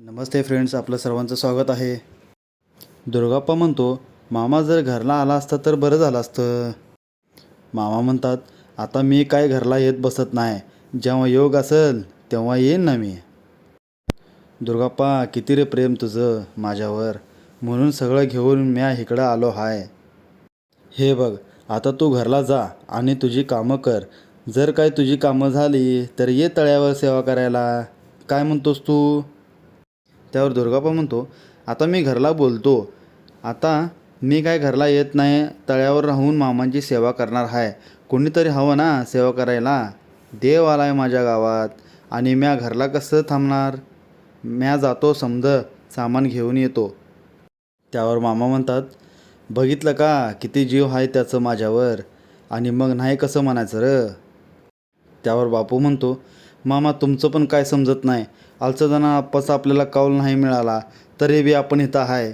नमस्ते friends आपलं सर्वांचं स्वागत आहे. दुर्गाप्पा म्हणतो मामा जर घरला आला असता तर बरं झालं असतं. मामा म्हणतात आता मी काय घरला येत बसत नाही. जेव्हा योग असेल तेव्हा येईन ना मी. दुर्गाप्पा किती रे प्रेम तुझं माझ्यावर. म्हणून सगळं घेऊन म्या इकडं आलो हाय. हे बघ आता तू घरला जा आणि तुझी कामं कर. जर काय तुझी कामं झाली तर ये तळ्यावर सेवा करायला. काय म्हणतोस तू? त्यावर दुर्गाप्पा म्हणतो आता मी घरला बोलतो. आता मी काय घरला येत नाही तळ्यावर राहून मामांची सेवा करणार आहे कोणीतरी हवं ना सेवा करायला. देव आला आहे माझ्या गावात आणि म्या घरला कसं थांबणार? म्या जातो समज सामान घेऊन येतो. त्यावर मामा म्हणतात बघितलं का? किती जीव आहे त्याचं माझ्यावर आणि मग नाही कसं म्हणायचं र? त्यावर बापू म्हणतो मामा तुमचं पण काय समजत नाही. आलचं जाणं आप्पाचा आपल्याला कौल नाही मिळाला तरी बी आपण इथं आहे.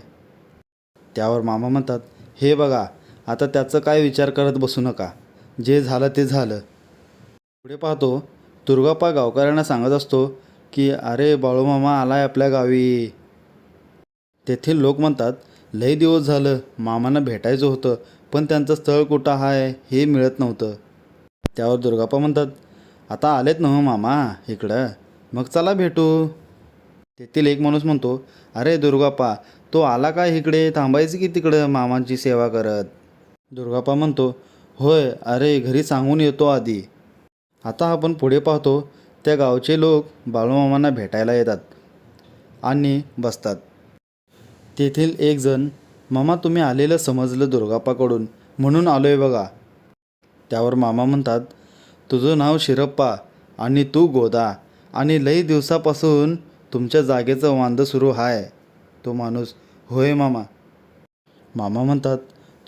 त्यावर मामा म्हणतात हे बघा आता त्याचं काय विचार करत बसू नका. जे झालं ते झालं. पुढे पाहतो दुर्गाप्पा गावकऱ्यांना सांगत असतो की अरे बाळूमामा आलाय आपल्या गावी. तेथील लोक म्हणतात लई दिवस झालं मामांना भेटायचं होतं पण त्यांचं स्थळ कुठं आहे हे मिळत नव्हतं. त्यावर दुर्गाप्पा म्हणतात आता आलेत ना हो मामा इकडं. मग चला भेटू. तेथील एक माणूस म्हणतो अरे दुर्गाप्पा तो आला का इकडे? थांबायचं की तिकडं मामांची सेवा करत? दुर्गाप्पा म्हणतो होय अरे घरी सांगून येतो आधी. आता आपण पुढे पाहतो त्या गावचे लोक बाळूमामांना भेटायला येतात आणि बसतात. तेथील एक जण मामा तुम्ही आलेलं समजलं दुर्गाप्पाकडून म्हणून आलोय बघा. त्यावर मामा म्हणतात तुझं नाव शिरप्पा आणि तू गोदा. आणि लई दिवसापासून तुमच्या जागेचं वांदं सुरू आहे तो माणूस होय मामा. मामा म्हणतात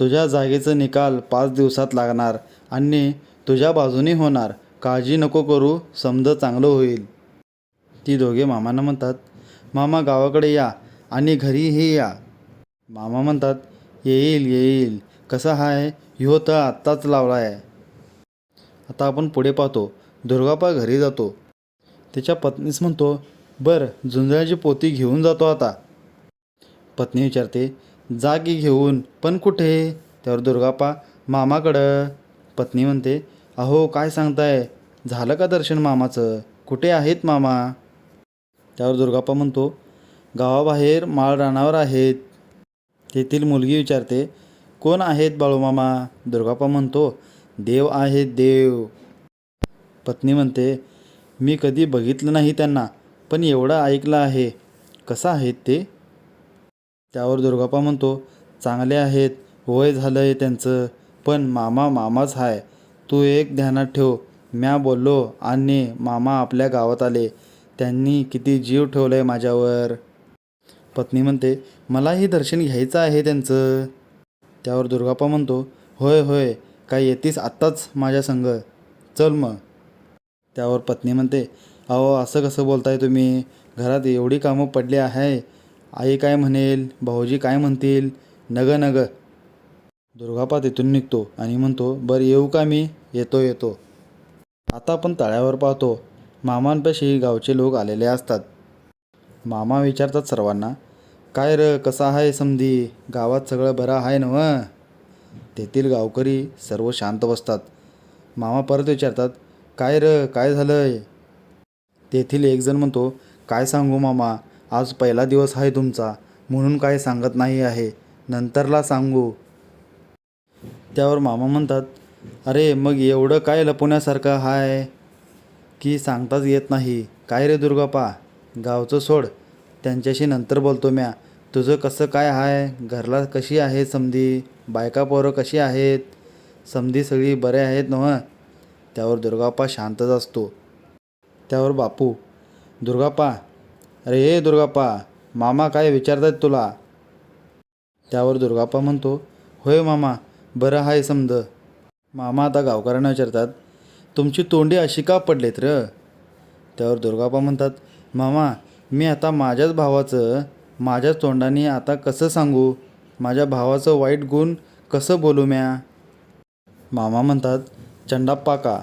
तुझ्या जागेचं निकाल पाच दिवसात लागणार आणि तुझ्या बाजूने होणार. काळजी नको करू समज चांगलं होईल. ती दोघे मामांना म्हणतात मामा गावाकडे या आणि घरीही या. मामा म्हणतात येईल येईल. कसं आहे ह्यो तर आत्ताच लावला आहे आता आपण पुढे पाहतो. दुर्गाप्पा घरी जातो. त्याच्या पत्नीस म्हणतो बरं झुंजळ्याची पोती घेऊन जातो आता. पत्नी विचारते जा की घेऊन पण कुठे? त्यावर दुर्गाप्पा मामाकडं. पत्नी म्हणते अहो काय सांगताय? झालं का दर्शन मामाचं? कुठे आहेत मामा? त्यावर दुर्गाप्पा म्हणतो गावाबाहेर माळ रानावर आहेत. तेथील मुलगी विचारते कोण आहेत बाळूमामा? दुर्गाप्पा म्हणतो देव आहेत देव. पत्नी म्हणते मी कधी बघितलं नाही त्यांना पण एवढं ऐकलं आहे. कसं आहेत ते? त्यावर दुर्गाप्पा म्हणतो चांगले आहेत वय झालं आहे त्यांचं पण मामा मामाच आहे तू एक ध्यानात ठेव. म्या बोललो आणि मामा आपल्या गावात आले. त्यांनी किती जीव ठेवलं आहे माझ्यावर. पत्नी म्हणते मलाही दर्शन घ्यायचं आहे त्यांचं. त्यावर दुर्गाप्पा म्हणतो होय होय. काय येतीस आत्ताच माझ्या संग? चल मग. त्यावर पत्नी म्हणते अहो असं कसं बोलताय तुम्ही? घरात एवढी कामं पडली आहे. आई काय म्हणेल? भाऊजी काय म्हणतील? नग नग. दुर्गापा तिथून निघतो आणि म्हणतो बरं येऊ का मी? येतो येतो. आता आपण तळ्यावर पाहतो. मामांपाशी गावचे लोक आलेले असतात. मामा विचारतात सर्वांना काय र कसं आहे समधी? गावात सगळं बरं आहे नव तेथील गावकरी सर्व शांत बसतात. मामा परत विचारतात काय र काय झालंय? तेथील एकजण म्हणतो काय सांगू मामा आज पहिला दिवस आहे तुमचा म्हणून काय सांगत नाही आहे नंतरला सांगू. त्यावर मामा म्हणतात अरे मग एवढं काय लपवण्यासारखं हाय? की सांगताच येत नाही. काय रे दुर्गापा? गावचं सोड. त्यांच्याशी नंतर बोलतो म्या. तुझं कसं काय आहे घरला कशी आहे समधी? बायका पोरं कशी आहेत? समधी सगळी बरे आहेत नव त्यावर दुर्गाप्पा शांतच असतो. त्यावर बापू दुर्गाप्पा अरे हे दुर्गाप्पा मामा काय विचारतात तुला? त्यावर दुर्गाप्पा म्हणतो होय मामा बरं आहे समज मामा आता गावकऱ्यांना विचारतात तुमची तोंडी अशी का पडलेत र? त्यावर दुर्गाप्पा म्हणतात मामा मी आता माझ्याच भावाचं माझ्या तोंडाने आता कसं सांगू? माझ्या भावाचं वाईट गुण कसं बोलू म्या? मामा म्हणतात चंडाप्पा का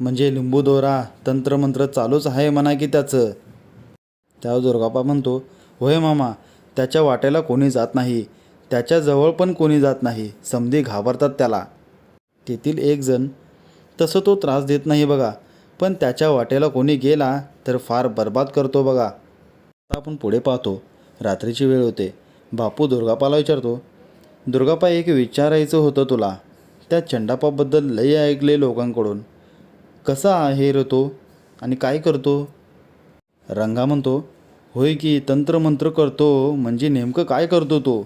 म्हणजे लिंबू दोरा तंत्रमंत्र चालूच आहे म्हणा की त्याचं. त्यावर दुर्गाप्पा म्हणतो होय मामा त्याच्या वाटेला कोणी जात नाही त्याच्याजवळ पण कोणी जात नाही समधी घाबरतात त्याला. तेथील एकजण तसं तो त्रास देत नाही बघा पण त्याच्या वाटेला कोणी गेला तर फार बर्बाद करतो बघा. आता आपण पुढे पाहतो रात्रीची वेळ होते. बापू दुर्गापाला विचारतो दुर्गापा एक विचारायचं होतं तुला. त्या चंडापाबद्दल लई ऐकले लोकांकडून. कसा आहे रतो आणि काय करतो? रंगा म्हणतो होय की तंत्रमंत्र करतो. म्हणजे नेमकं काय करतो तो?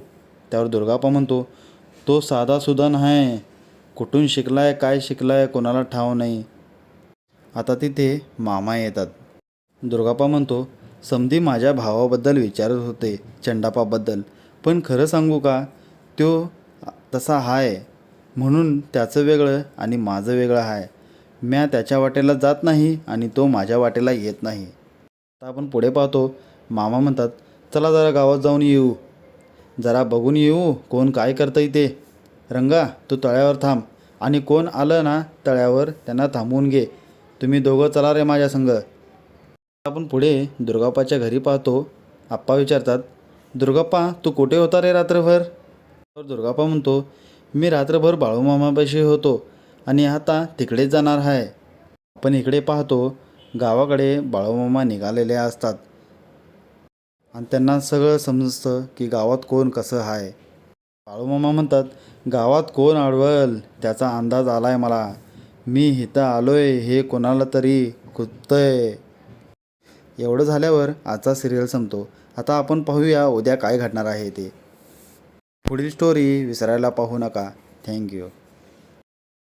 त्यावर दुर्गापा म्हणतो तो साधासुद्धा नाही. कुठून शिकलाय काय शिकलाय कोणाला ठाव नाही. आता तिथे मामा येतात. दुर्गापा म्हणतो समधी माझ्या भावाबद्दल विचारत होते चंडापाबद्दल. पण खरं सांगू का? तो तसा हाय. म्हणून त्याचं वेगळं आणि माझं वेगळं आहे म्या त्याच्या वाटेला जात नाही आणि तो माझ्या वाटेला येत नाही. आता आपण पुढे पाहतो. मामा म्हणतात चला जरा गावात जाऊन येऊ. जरा बघून येऊ कोण काय करतं ते. रंगा तू तळ्यावर थांब. आणि कोण आलं ना तळ्यावर त्यांना थांबवून घे. तुम्ही दोघं चला रे माझ्या संग. आपण पुढे दुर्गाप्पाच्या घरी पाहतो. आप्पा विचारतात दुर्गाप्पा तू कुठे होता रे रात्रभर? तर दुर्गाप्पा म्हणतो मी रात्रभर बाळूमामापाशी होतो आणि आता तिकडेच जाणार आहे आपण इकडे पाहतो गावाकडे बाळूमामा निघालेले असतात. आणि त्यांना सगळं समजतं की गावात कोण कसं आहे बाळूमामा म्हणतात गावात कोण अडवल त्याचा अंदाज आला आहे मला. मी इथं आलो आहे हे कोणाला तरी खुदतंय एवढं झाल्यावर आजचा सिरियल संपतो. आता आपण पाहूया उद्या काय घडणार आहे ते. पुढील स्टोरी विसरायला पाहू नका. थँक्यू